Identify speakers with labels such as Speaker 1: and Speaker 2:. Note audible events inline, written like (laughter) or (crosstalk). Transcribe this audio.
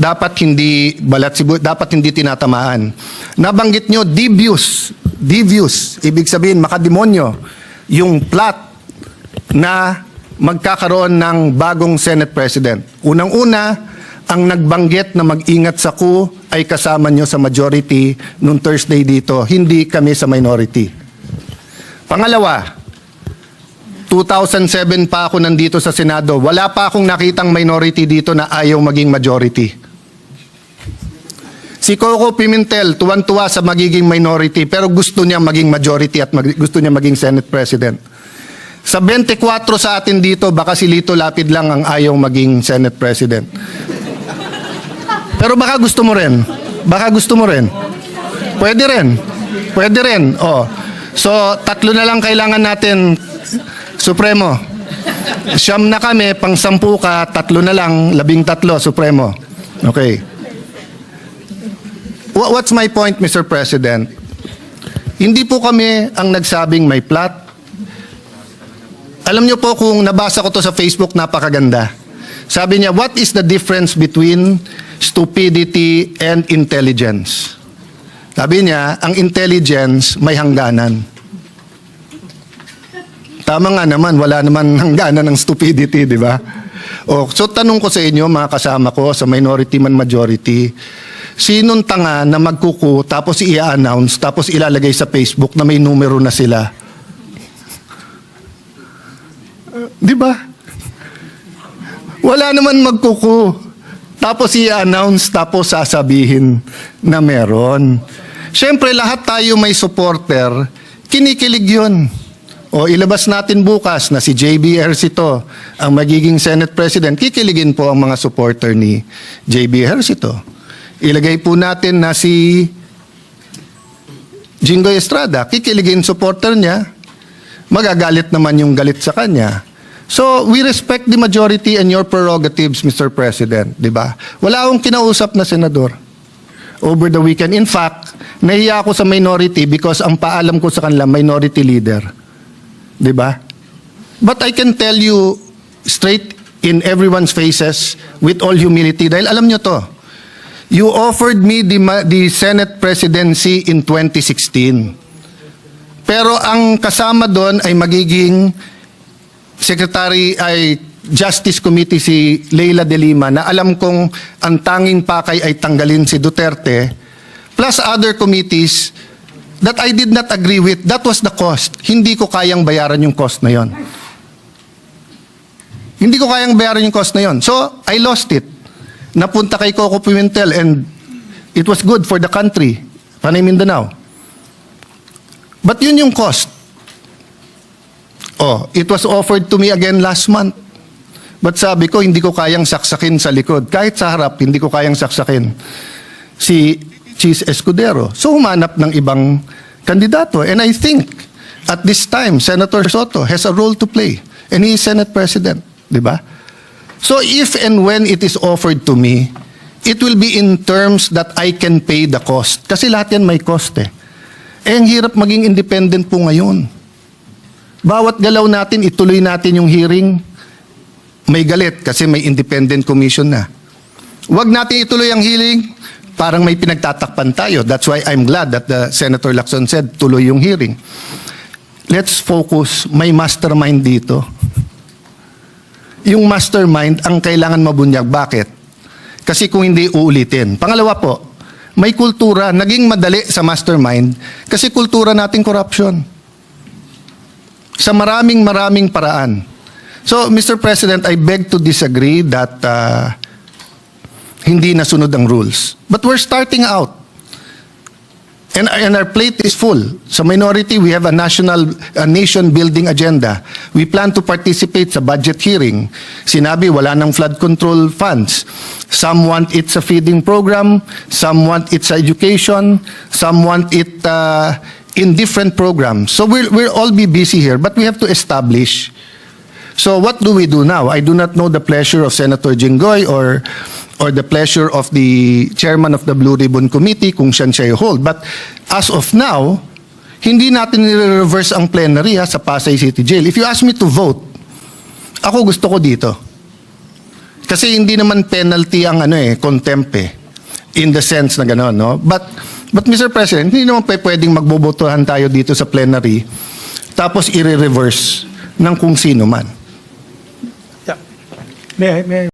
Speaker 1: dapat hindi balat sibu, dapat hindi tinatamaan. Nabanggit nyo devious, devious, ibig sabihin makademonyo, yung plot na magkakaroon ng bagong Senate President. Unang-una, ang nagbanggit na mag-ingat sa coup ay kasama nyo sa majority noong Thursday dito, hindi kami sa minority. Pangalawa, 2007 pa ako nandito sa Senado, wala pa akong nakitang minority dito na ayaw maging majority. Si Coco Pimentel, tuwan-tuwa sa magiging minority, pero gusto niya maging majority at mag- gusto niya maging Senate President. Sa 24 sa atin dito, baka si Lito Lapid lang ang ayaw maging Senate President. Pero baka gusto mo rin. Baka gusto mo rin. Pwede rin. Pwede rin. Oh. So, tatlo na lang kailangan natin, Supremo. Siyam na kami, pang sampu ka, tatlo na lang, labing tatlo, Supremo. Okay. Wha- What's my point, Mr. President? Hindi po kami ang nagsabing may plot. Alam niyo po kung nabasa ko to sa Facebook, napakaganda. Sabi niya, what is the difference between stupidity and intelligence? Sabi niya, ang intelligence may hangganan. Tama nga naman, wala naman (laughs) hangganan ng stupidity, di ba? O, so tanong ko sa inyo, mga kasama ko, sa minority man majority, sinong tanga na magkuku tapos i-announce tapos ilalagay sa Facebook na may numero na sila? Di ba? Wala naman magkuku. Tapos i-announce, tapos sasabihin na meron. Siyempre, lahat tayo may supporter, kinikilig yun. O ilabas natin bukas na si JB Ejercito ang magiging Senate President, kikiligin po ang mga supporter ni JB Ejercito. Ilagay po natin na si Jingoy Estrada, kikiligin supporter niya, magagalit naman yung galit sa kanya. So, we respect the majority and your prerogatives, Mr. President, di ba? Wala akong kinausap na senador over the weekend. In fact, nahiya ako sa minority because ang paalam ko sa kanila, minority leader. Di ba? But I can tell you straight in everyone's faces with all humility, dahil alam nyo to, you offered me the, the Senate presidency in 2016. Pero ang kasama doon ay magiging Secretary ay Justice Committee si Leila de Lima na alam kong ang tanging pakay ay tanggalin si Duterte plus other committees that I did not agree with. That was the cost. Hindi ko kayang bayaran yung cost na yon. Hindi ko kayang bayaran yung cost na yon. So, I lost it. Napunta kay Coco Pimentel and it was good for the country. Panay Mindanao. But yun yung cost. Oh, it was offered to me again last month. But sabi ko, hindi ko kayang saksakin sa likod. Kahit sa harap, hindi ko kayang saksakin si Cheese Escudero. So humanap ng ibang kandidato. And I think, at this time, Senator Soto has a role to play. And he is Senate President. Di ba? So if and when it is offered to me, it will be in terms that I can pay the cost. Kasi lahat yan may cost eh. Eh, ang hirap maging independent po ngayon. Bawat galaw natin, ituloy natin yung hearing, may galit kasi may independent commission na. Huwag natin ituloy ang hearing, parang may pinagtatakpan tayo. That's why I'm glad that the Senator Lacson said, tuloy yung hearing. Let's focus, may mastermind dito. Yung mastermind ang kailangan mabunyag. Bakit? Kasi kung hindi uulitin. Pangalawa po, may kultura, naging madali sa mastermind kasi kultura nating corruption sa maraming maraming paraan. So, Mr. President, I beg to disagree that uh, hindi nasunod ang rules. But we're starting out. And, and our plate is full. Sa minority, we have a national, a nation-building agenda. We plan to participate sa budget hearing. Sinabi, wala ng flood control funds. Some want it sa feeding program, some want it sa education, some want it uh, in different programs. So we'll, we'll all be busy here, but we have to establish So what do we do now? I do not know the pleasure of Senator Jinggoy or or the pleasure of the chairman of the Blue Ribbon Committee kung siya siya hold. But as of now, hindi natin nire-reverse ang plenary ha, sa Pasay City Jail. If you ask me to vote, ako gusto ko dito. Kasi hindi naman penalty ang ano eh, contempt eh. In the sense na gano'n, no? But, but Mr. President, hindi naman pa pwedeng magbobotohan tayo dito sa plenary tapos i-reverse ng kung sino man.
Speaker 2: Yeah. May may